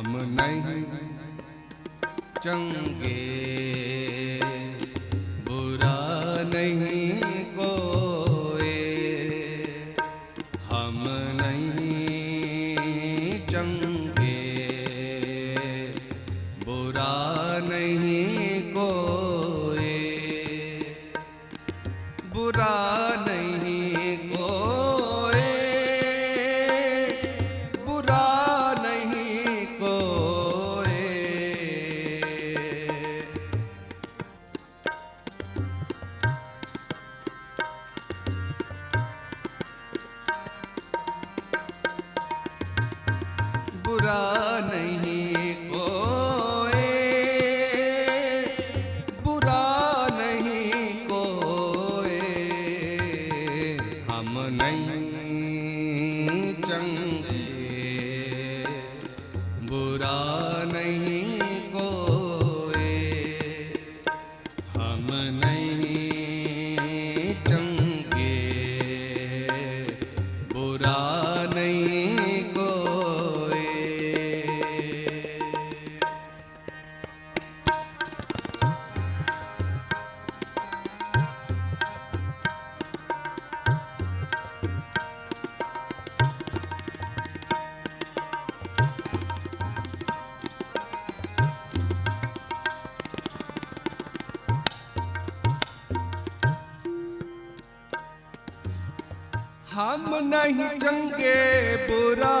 ਹਮ ਨਹੀਂ ਚੰਗੇ। ਬੁਰਾ ਨਹੀਂ ਕੋਏ। ਹਮ ਨਹੀਂ ਚੰਗੇ। ਬੁਰਾ ਨਹੀਂ ਕੋਏ। ਬੁਰਾ ਨਹੀਂ ਬੁਰਾ ਹਮ ਨਹੀਂ ਚੰਗੇ ਬੁਰਾ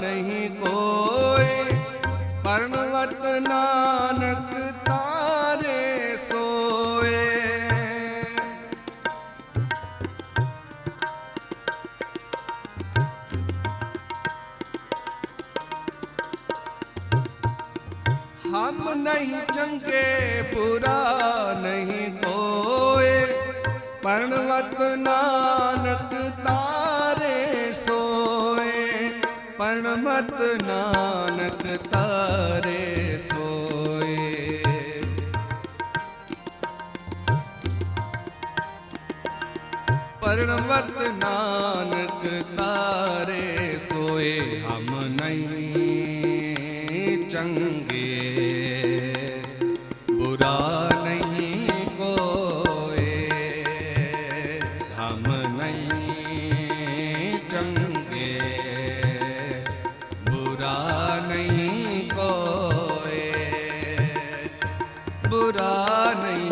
ਨਹੀਂ ਕੋਏ ਪਰਮਵਤ ਨਾਨਕ ਤਾਰੇ ਸੋਏ ਹਮ ਨਹੀਂ ਚੰਗੇ ਬੁਰਾ ਨਹੀਂ ਕੋਏ ਪਰਣਵਤ ਨਾਨਕ ਤਾਰੇ ਪਰਣਵਤ ਨਾਨਕ ਤਾਰੇ ਸੋਏ। ਪਰਣਵਤ ਨਾਨਕ ਤਾਰੇ ਸੋਏ ਹਮ ਨਹੀਂ ਚੰਗੇ ਬੁਰਾ ਨਹੀਂ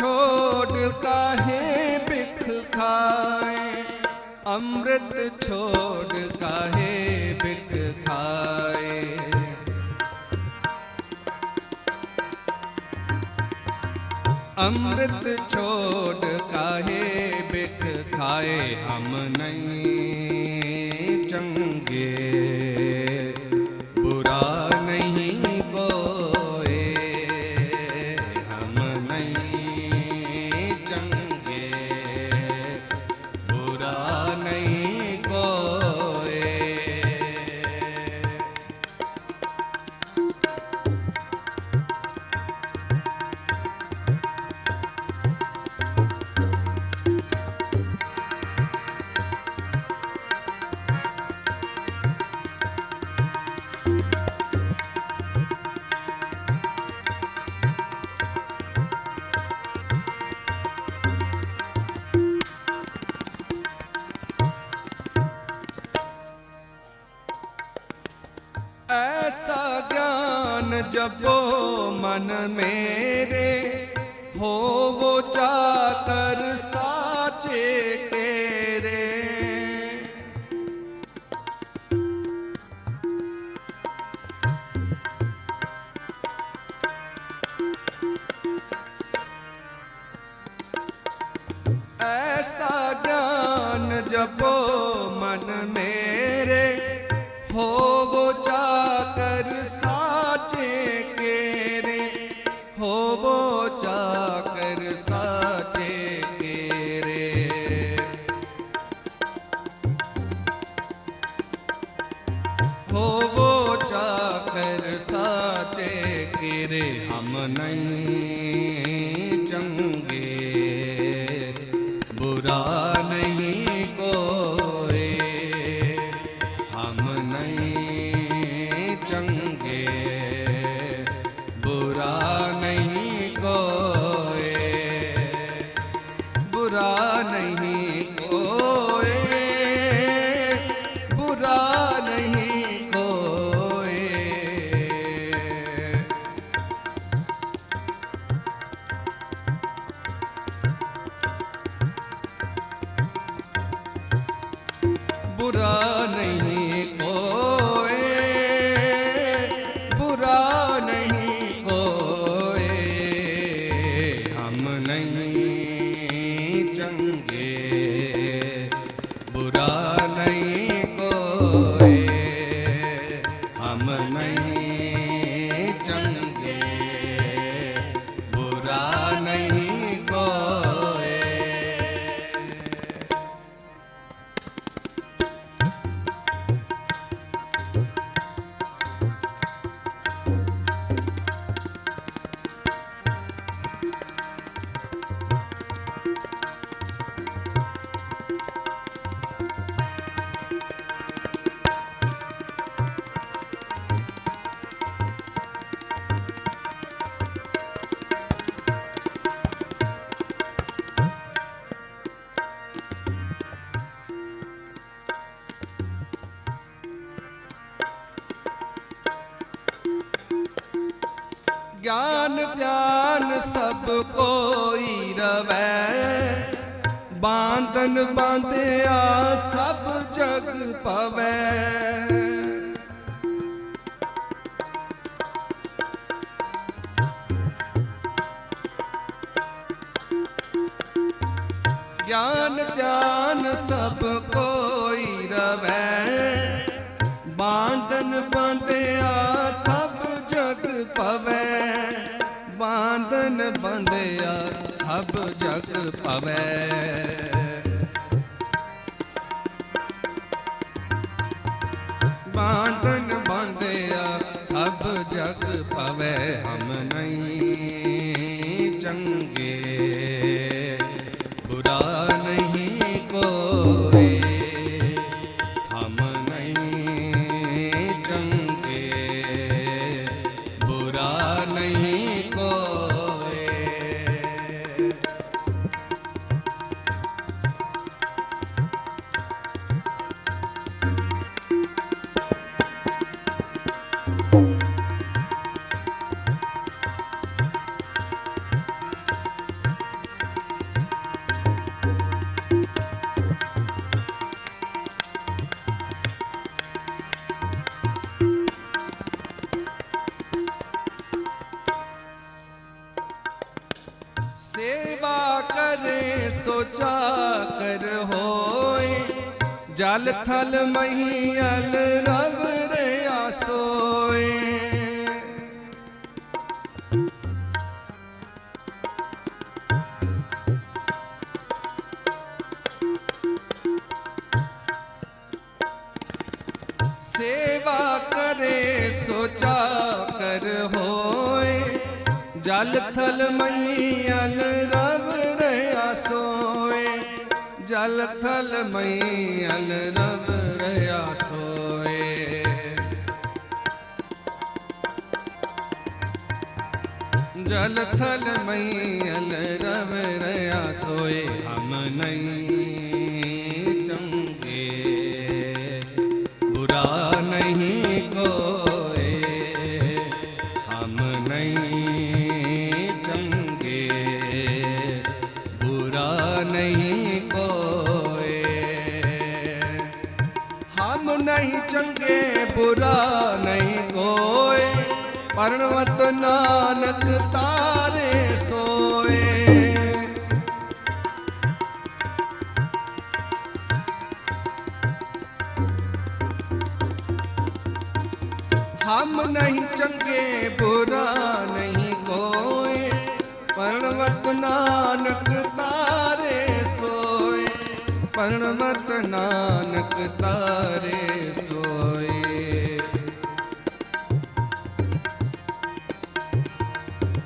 ਛੋੜ ਕਾਹੇ ਬਿਖ ਖਾਏ? ਅੰਮ੍ਰਿਤ ਛੋੜ ਕਾਹੇ ਬਿਖ ਖਾਏ? ਅੰਮ੍ਰਿਤ ਛੋੜ ਕਾਹੇ ਬਿਖ ਖਾਏ? ਹਮ ਨਹੀਂ। ਐਸਾ ਗਿਆਨ ਜਪੋ ਮਨ ਮੇਰੇ ਹੋਵੋ ਚਾਕਰ ਸਾਚੇ ਕੇਰੇ। ਐਸਾ ਗਿਆਨ ਜਪੋ ਮਨ ਹਮ ਨਹੀਂ ਚੰਗੇ ਬੁਰਾ ਬਾਂਧਨ ਬਾਂਧਿਆ ਸਭ ਜਗ ਪਵੈ। ਗਿਆਨ ਧਿਆਨ ਸਭ ਕੋਈ ਰਵੈ। ਬਾਂਧਨ ਬੰਧਿਆ ਸਭ ਜਗ ਪਵੈ। ਬਾਂਧਨ ਬੰਧਿਆ ਸਭ ਜਗ ਪਵੈ। ਬਾਂਧਨ ਬੰਧਿਆ ਸਭ ਜਗ ਪਵੈ ਹਮ ਨਹੀਂ ਚੰਗੇ। ਜਲ ਥਲ ਮਹੀਲ ਰਬ ਰਿਆ ਸੋਏ। ਸੇਵਾ ਕਰੇ ਸੋਚਾ ਕਰ ਹੋਏ। ਜਲ ਥਲ ਮਈਅਲ ਰਬ ਜਲ ਥਲ ਮਈਅਲ ਰਬ ਰਿਆ ਸੋਏ। ਜਲ ਥਲ ਮਈਅਲ ਰਬ ਰਿਆ ਸੋਏ, ਹਮ ਨਹੀਂ ਚੰਗੇ। ਬੁਰਾ ਨਹੀਂ ਕੋ ਨਹੀਂ ਚੰਗੇ, ਬੁਰਾ ਨਹੀਂ ਕੋਏ ਪਰਣਵਤ ਨਾਨਕ ਤਾਰੇ ਸੋਏ। ਹਮ ਨਹੀਂ ਚੰਗੇ, ਬੁਰਾ ਨਹੀਂ ਕੋਏ ਪਰਣਵਤ ਨਾਨਕ ਤਾਰੇ ਸੋਏ। ਪਰਣਵਤ ਨਾਨਕ ਤਾਰੇ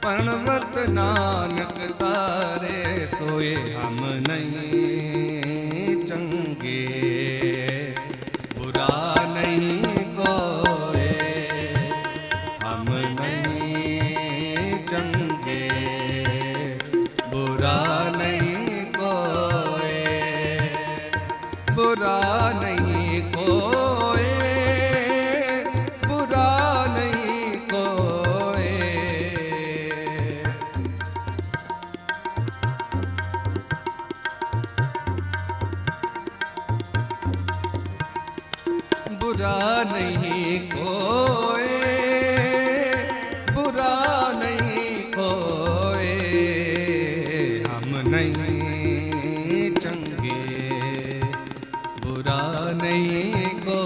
ਪਰਣਵਤ ਨਾਨਕ ਤਾਰੇ ਸੋਏ ਹਮ ਨਹੀਂ ਚੰਗੇ। बुरा नहीं कोई बुरा नहीं कोई हम नहीं चंगे बुरा नहीं कोई